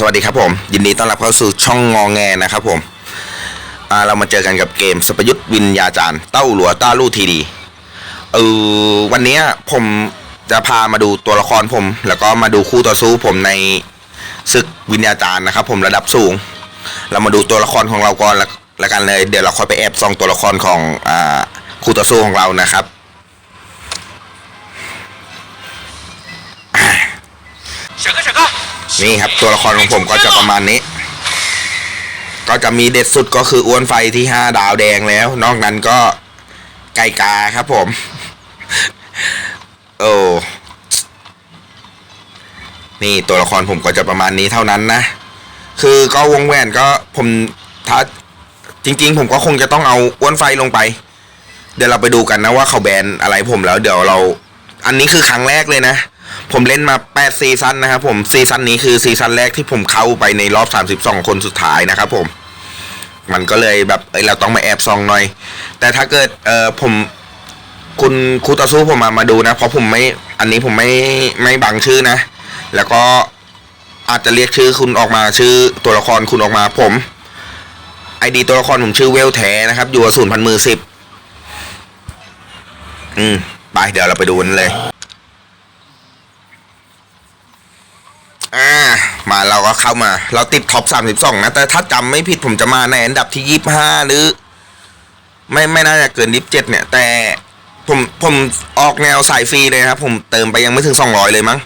สวัสดีครับผม ยินดีต้อนรับเข้าสู่ช่องงองแงนะครับผมเรามาเจอกันกับเกมสปยุทธวิญญาจารย์เต้าหลัวต้าลู่ทีดีเออวันนี้ผมจะพามาดูตัวละครผม แล้วก็มาดูคู่ต่อสู้ผมในศึกวิญญาจารย์นะครับ ผมระดับสูง เรามาดูตัวละครของเราก่อนแล้วกันเลยเดี๋ยวเราค่อยไปแอบส่องตัวละครของอคู่ต่อสู้ของเรานะครับ นี่ครับตัวละครของผมก็จะประมาณนี้ ก็จะมีเด็ดสุดก็คืออ้วนไฟที่ห้าดาวแดงแล้ว นอกนั้นก็ไก่กาครับผม โอ้นี่ตัวละครผมก็จะประมาณนี้เท่านั้นนะ คือก็วงแหวนก็ผมถ้าจริง ๆ ผมก็คงจะต้องเอาอ้วนไฟลงไป เดี๋ยวเราไปดูกันนะว่าเขาแบนอะไรผมแล้ว เดี๋ยวเรา อันนี้คือครั้งแรกเลยนะ ผมเล่นมา 8 ซีซั่นนะครับผมซีซั่นนี้คือซีซั่นแรกที่ผมเข้าไปในรอบ 32 คนสุดท้ายนะครับผม มันก็เลยแบบเอ้ยเราต้องมาแอบซองหน่อย แต่ถ้าเกิดเออผมคุณครูต่อสู้ผมมามาดูนะ เพราะผมไม่อันนี้ผมไม่ไม่บังชื่อนะ แล้วก็อาจจะเรียกชื่อคุณออกมาชื่อตัวละครคุณออกมาผมไอดีตัวละครผมชื่อเวลแทนะครับ อยู่ศูนย์พันมือสิบอืม ไปเดี๋ยวเราไปดูกันเลย อ่า มา เราก็เข้ามา เราติดท็อปสามสิบสองนะ แต่ถ้าจำไม่ผิดผมจะมาในอันดับที่ยี่ห้าหรือ ไม่ไม่น่าจะเกินยี่สิบเจ็ดเนี่ย แต่ผมผมออกแนวสายฟรีเลยครับ ผมเติมไปยังไม่ถึงสองร้อยเลยมั้ง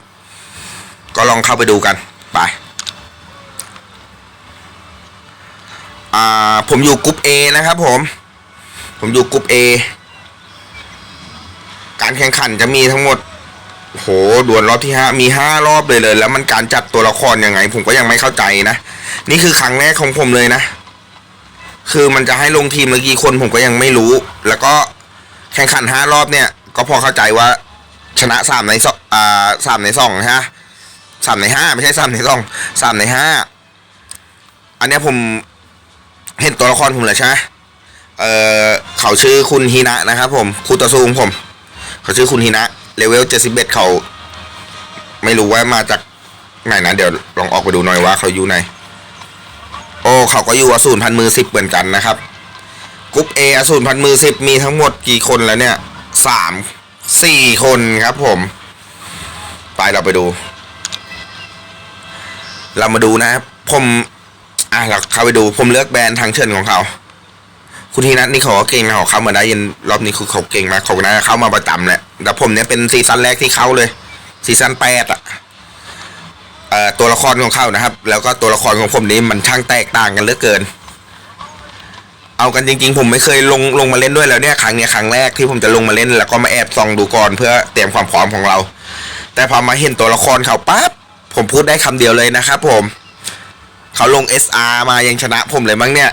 ก็ลองเข้าไปดูกันไปอ่าผมอยู่กรุ๊ป A นะครับผม ผมอยู่กรุ๊ป A การแข่งขันจะมีทั้งหมด โหดวลรอบที่ห้ามีห้ารอบเลยเลย แล้วมันการจัดตัวละครยังไง ผมก็ยังไม่เข้าใจนะ นี่คือครั้งแรกของผมเลยนะ คือมันจะให้ลงทีมเมื่อกี่คนผมก็ยังไม่รู้ แล้วก็แข่งขันห้ารอบเนี่ย ก็พอเข้าใจว่าชนะสามในสองอ่าสามในสองฮะสามในห้าไม่ใช่สามในสองสามในห้าอันนี้ผมเห็นตัวละครผมเลยใช่ไหมเออเขาชื่อคุณฮินะนะครับผมคู่ต่อสู้ของผม เขาชื่อคุณฮินะ เลเวลเจ็ดสิบเอ็ดเขา ไม่รู้ว่ามาจากไหนนะ เดี๋ยวลองออกไปดูหน่อยว่าเขาอยู่ไหน โอ้เขาก็อยู่อสูรพันมือสิบเหมือนกันนะครับกรุ๊ปเออสูรพันมือสิบมีทั้งหมดกี่คนแล้วเนี่ยสามสี่คนครับผม ไปเราไปดู เรามาดูนะครับ ผม อะเราเข้าไปดูผมเลือกแบรนด์ทางเชิญของเขา คุณทีนัทนี่เขาก็เก่งนะเขาเข้ามาได้ยันรอบนี้คือเขาเก่งมากเขาน่าจะเข้ามาประจำแหละแต่ผมเนี่ยเป็นซีซั่นแรกที่เข้าเลยซีซั่นแปดอะเอ่อตัวละครของเขานะครับ แล้วก็ตัวละครของผมนี้มันช่างแตกต่างกันเหลือเกิน เอากันจริง ๆ ผมไม่เคยลงลงมาเล่นด้วยแล้วเนี่ยครั้งเนี้ยครั้งแรกที่ผมจะลงมาเล่น แล้วก็มาแอบส่องดูก่อนเพื่อเตรียมความพร้อมของเรา แต่พอมาเห็นตัวละครเขาปั๊บผมพูดได้คำเดียวเลยนะครับ ผม เขาลง SR มายังชนะผมเลยมั้งเนี่ย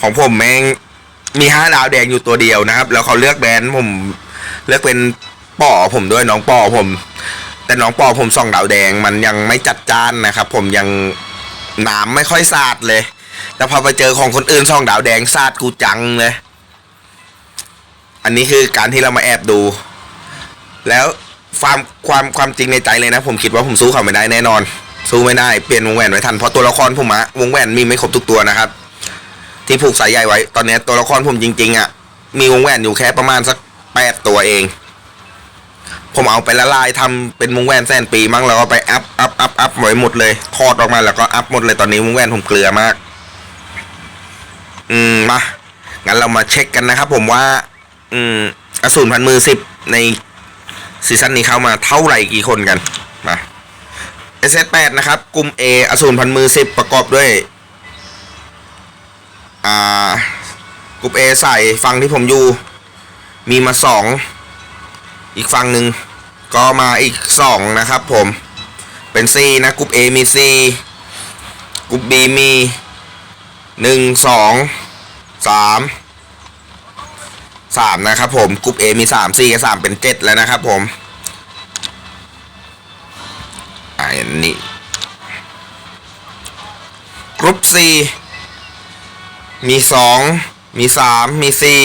ของผมแม่งมีห้าดาวแดงอยู่ตัวเดียวนะครับ แล้วเขาเลือกแบรนด์ผมเลือกเป็นป่อผมด้วยน้องป่อผม แต่น้องป่อผมส่องดาวแดงมันยังไม่จัดจ้านนะครับ ผมยังน้ำไม่ค่อยสาดเลย แต่พอไปเจอของคนอื่นส่องดาวแดงสาดกูจังเลย อันนี้คือการที่เรามาแอบดู แล้วความความความจริงในใจเลยนะ ผมคิดว่าผมสู้เขาไม่ได้แน่นอน สู้ไม่ได้เปลี่ยนวงแหวนไว้ทันเพราะตัวละครผมอะวงแหวนมีไม่ครบทุกตัวนะครับ ที่ผูกสายใยไว้ ตอนนี้ตัวละครผมจริง ๆอะ่ะ มีวงแหวนอยู่แค่ประมาณสักแปดตัวเอง ผมเอาไปละลายทำเป็นวงแหวนแสนปีมั้งแล้วก็ไปอัพอัพอัพอัพไว้หมดเลยทอดออกมาแล้วก็อัพหมดเลยตอนนี้วงแหวนผมเกลือมาก อืมมางั้นเรามาเช็คกันนะครับ ผมว่า อืมอสูรพันมือสิบในซีซั่นนี้เข้ามาเท่าไหร่กี่คนกันมา SS8 นะครับ กลุ่ม A อสูรพันมือสิบประกอบด้วย อ่ากรุ๊ปเอใส่ฝั่งที่ผมอยู่ มีมาสองอีกฝั่งหนึ่งก็มาอีกสองนะครับผมเป็นซีนะกรุ๊ปเอมีซีกรุ๊ปบีมีหนึ่งสองสามสามนะครับผมกรุ๊ปเอมีสามซีกับสามเป็นเจ็ดแล้วนะครับผมอันนี้กรุ๊ปซี มีสองมีสามมีสี่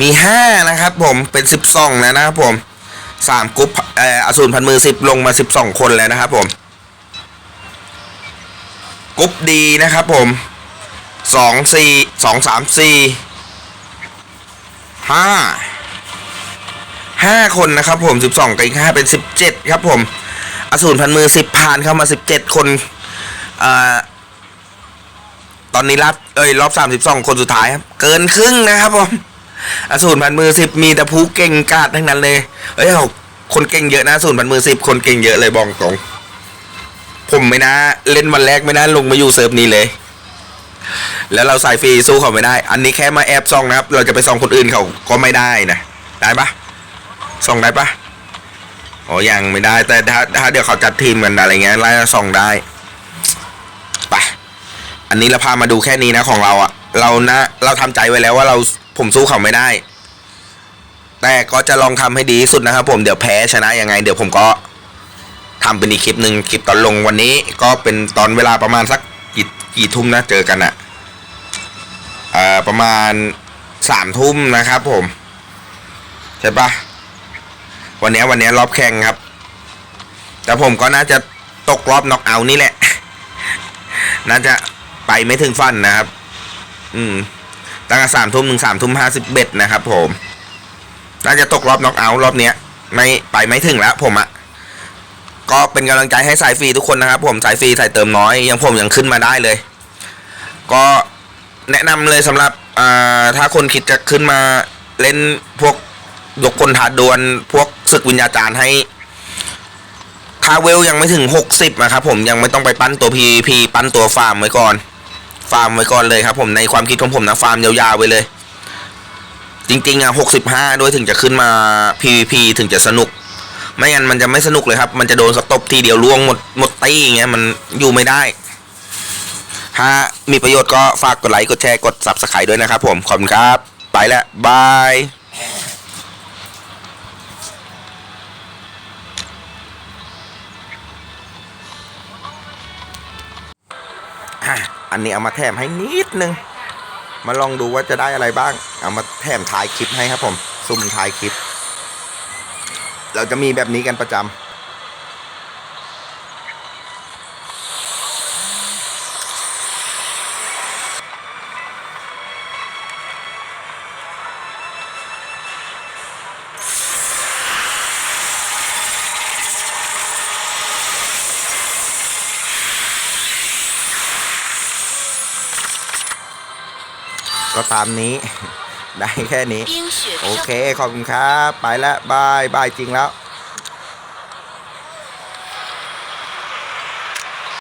มีห้านะครับผมเป็นสิบสองแล้วนะครับผมสามกรุ๊ปเอ่ออสูรพันมือสิบลงมาสิบสองคนแล้วนะครับผมกรุ๊ปดีนะครับผมสองสี่สองสามสี่ห้าห้าคนนะครับผมสิบสองกับอีกห้าเป็นสิบเจ็ดครับผมอสูรพันมือสิบผ่านเข้ามาสิบเจ็ดคนเอ่อ อนนี้รับเอ้ยรอบสามสิบสองคนสุดท้ายครับ เกินครึ่งนะครับผมอสูรพันมือสิบมีแต่ผู้เก่งกาดทั้งนั้นเลยเอ้ยเอาคนเก่งเยอะนะอสูรพันมือสิบคนเก่งเยอะเลยบอกตรง ผมไม่น่าเล่นวันแรกไม่น่าลงมาอยู่เซิร์ฟนี้เลย แล้วเราใส่ฟรีสู้เขาไม่ได้ อันนี้แค่มาแอบส่องนะครับ เราจะไปส่องคนอื่นเขาก็ไม่ได้นะได้ปะส่องได้ปะอ๋อยังไม่ได้แต่ถ้าถ้าเดี๋ยวเขาจัดทีมกันอะไรเงี้ยไล่ส่องได้ไป อันนี้เราพามาดูแค่นี้นะของเราอะเรานะเราทำใจไว้แล้วว่าเราผมสู้เขาไม่ได้ แต่ก็จะลองทำให้ดีที่สุดนะครับ ผมเดี๋ยวแพ้ชนะยังไง เดี๋ยวผมก็ทำเป็นอีกคลิปหนึ่งคลิปตอนลงวันนี้ ก็เป็นตอนเวลาประมาณสักกี่กี่ทุ่มนะเจอกันอะเอ่อประมาณสามทุ่มนะครับผม ใช่ปะวันนี้วันนี้รอบแข่งครับ แต่ผมก็น่าจะตกรอบน็อกเอานี่แหละ น่าจะ ไปไม่ถึงฟันนะครับ อืมตั้งแต่สามทุ่มถึงสามทุ่มห้าสิบเบ็ดนะครับ ผมน่าจะตกรอบน็อกเอาท์รอบเนี้ย ไม่ไปไม่ถึงแล้ว ผมอะก็เป็นกำลังใจให้สายฟรีทุกคนนะครับ ผมสายฟรีสายเติมน้อยยังผมยังขึ้นมาได้เลย ก็แนะนำเลยสำหรับอ่าถ้าคนคิดจะขึ้นมาเล่นพวกยกคนถาดวนพวกศึกวิญญาจารย์ให้คาเวลยังไม่ถึงหกสิบนะครับผมยังไม่ต้องไปปั้นตัวพีพีปั้นตัวฟาร์มไว้ก่อน ฟาร์มไว้ก่อนเลยครับผมในความคิดของผมนะฟาร์มยาวๆไว้เลย จริงๆอะหกสิบห้าด้วยถึงจะขึ้นมา PVP ถึงจะสนุก ไม่งั้นมันจะไม่สนุกเลยครับ มันจะโดนสตบทีเดียวล่วงหมดหมดตี้อย่างเงี้ยมันอยู่ไม่ได้ ถ้ามีประโยชน์ก็ฝากกดไลค์กดแชร์กด subscribe ด้วยนะครับผมขอบคุณครับ ไปแล้วบายอะ อันนี้เอามาแถมให้นิดนึง มาลองดูว่าจะได้อะไรบ้าง เอามาแถมท้ายคลิปให้ครับผมซุ่มท้ายคลิป เราจะมีแบบนี้กันประจำ ก็ตามนี้ ได้แค่นี้ โอเค ขอบคุณครับ ไปแล้วบาย บายจริงแล้ว